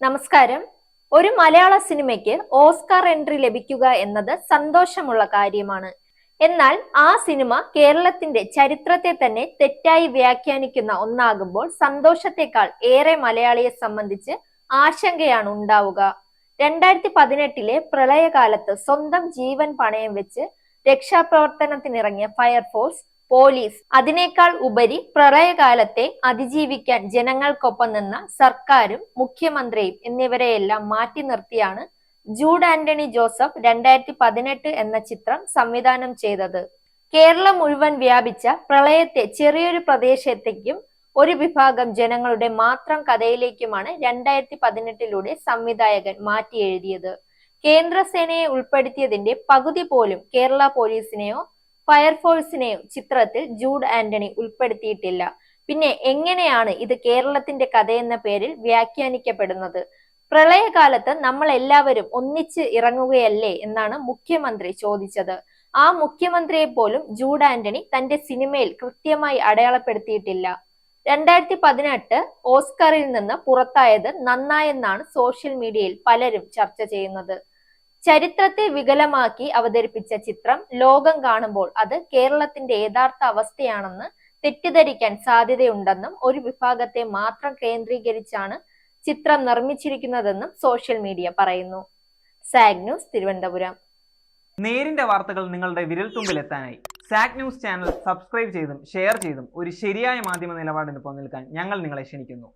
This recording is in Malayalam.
നമസ്കാരം. ഒരു മലയാള സിനിമയ്ക്ക് ഓസ്കാർ എൻട്രി ലഭിക്കുക എന്നത് സന്തോഷമുള്ള കാര്യമാണ്. എന്നാൽ ആ സിനിമ കേരളത്തിന്റെ ചരിത്രത്തെ തന്നെ തെറ്റായി വ്യാഖ്യാനിക്കുന്ന ഒന്നാകുമ്പോൾ സന്തോഷത്തെക്കാൾ ഏറെ മലയാളിയെ സംബന്ധിച്ച് ആശങ്കയാണ് ഉണ്ടാവുക. രണ്ടായിരത്തി പതിനെട്ടിലെ പ്രളയകാലത്ത് സ്വന്തം ജീവൻ പണയം വെച്ച് രക്ഷാപ്രവർത്തനത്തിനിറങ്ങിയ ഫയർഫോഴ്സ് പോലീസ്. അതിനേക്കാൾ ഉപരി പ്രളയകാലത്തെ അതിജീവിക്കാൻ ജനങ്ങൾക്കൊപ്പം നിന്ന സർക്കാരും മുഖ്യമന്ത്രിയും എന്നിവരെയെല്ലാം മാറ്റി നിർത്തിയാണ് ജൂഡ് ആന്റണി ജോസഫ് രണ്ടായിരത്തി പതിനെട്ട് എന്ന ചിത്രം സംവിധാനം ചെയ്തത്. കേരളം മുഴുവൻ വ്യാപിച്ച പ്രളയത്തെ ചെറിയൊരു പ്രദേശത്തേക്കും ഒരു വിഭാഗം ജനങ്ങളുടെ മാത്രം കഥയിലേക്കുമാണ് രണ്ടായിരത്തി പതിനെട്ടിലൂടെ സംവിധായകൻ മാറ്റി എഴുതിയത് കേന്ദ്രസേനയെ ഉൾപ്പെടുത്തിയതിന്റെ പകുതി പോലും കേരള പോലീസിനെയോ ഫയർഫോഴ്സിനെയോ ചിത്രത്തിൽ ജൂഡ് ആന്റണി ഉൾപ്പെടുത്തിയിട്ടില്ല. പിന്നെ എങ്ങനെയാണ് ഇത് കേരളത്തിന്റെ കഥയെന്ന പേരിൽ വ്യാഖ്യാനിക്കപ്പെടുന്നത്? പ്രളയകാലത്ത് നമ്മൾ എല്ലാവരും ഒന്നിച്ച് ഇറങ്ങുകയല്ലേ എന്നാണ് മുഖ്യമന്ത്രി ചോദിച്ചത്. ആ മുഖ്യമന്ത്രിയെ പോലും ജൂഡ് ആന്റണി തന്റെ സിനിമയിൽ കൃത്യമായി അടയാളപ്പെടുത്തിയിട്ടില്ല. രണ്ടായിരത്തി പതിനെട്ട് ഓസ്കറിൽ നിന്ന് പുറത്തായത് നന്നായെന്നാണ് സോഷ്യൽ മീഡിയയിൽ പലരും ചർച്ച ചെയ്യുന്നത്. ചരിത്രത്തെ വികലമാക്കി അവതരിപ്പിച്ച ചിത്രം ലോകം കാണുമ്പോൾ അത് കേരളത്തിന്റെ യഥാർത്ഥ അവസ്ഥയാണെന്ന് തെറ്റിദ്ധരിക്കാൻ സാധ്യതയുണ്ടെന്നും ഒരു വിഭാഗത്തെ മാത്രം കേന്ദ്രീകരിച്ചാണ് ചിത്രം നിർമ്മിച്ചിരിക്കുന്നതെന്നും സോഷ്യൽ മീഡിയ പറയുന്നു. സാഗ് ന്യൂസ് തിരുവനന്തപുരം. നേരിന്റെ വാർത്തകൾ നിങ്ങളുടെ വിരൽത്തുമ്പിൽ എത്താനായി. സാഗ് ന്യൂസ് ചാനൽ സബ്സ്ക്രൈബ് ചെയ്തും ഷെയർ ചെയ്തും ഒരു ശരിയായ മാധ്യമ നിലപാടിന് പോകാൻ ഞങ്ങൾ നിങ്ങളെ ക്ഷണിക്കുന്നു.